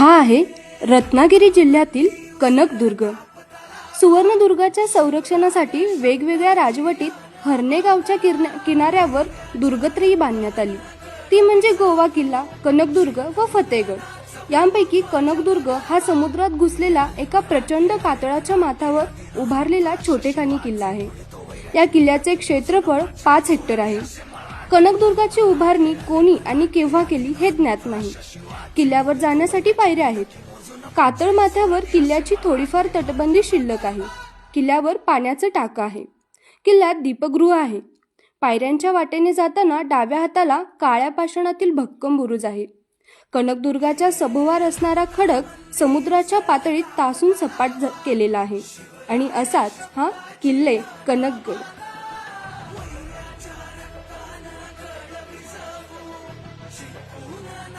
हा आहे रत्नागिरी जिल्ह्यातील कनकदुर्ग. सुवर्णदुर्गाच्या संरक्षणासाठी वेगवेगळ्या राजवटीत हरणे गावच्या किनाऱ्यावर दुर्गत्रयी बांधण्यात आली. ती म्हणजे गोवा किल्ला कनकदुर्ग व फतेहगड यांपैकी कनकदुर्ग हा समुद्रात घुसलेला एका प्रचंड कातळाच्या माथावर उभारलेला छोटेखानी किल्ला आहे. या किल्ल्याचे क्षेत्रफळ पाच हेक्टर आहे. कनकदुर्गाची उभारणी कोणी आणि केव्हा केली हे ज्ञात नाही. किल्ल्यावर जाण्यासाठी पायऱ्या आहेत. कातळ माथ्यावर किल्ल्याची थोडीफार तटबंदी शिल्लक आहे. किल्ल्यावर पाण्याचं टाकं आहे. किल्ल्यात दीपगृह आहे. पायऱ्यांच्या वाटेने जाताना डाव्या हाताला काळ्या पाषाणातील भक्कम बुरुज आहे. कनकदुर्गाच्या सभोवार असणारा खडक समुद्राच्या पातळीत तासून सपाट केलेला आहे. आणि असाच हा किल्ले कनकगड.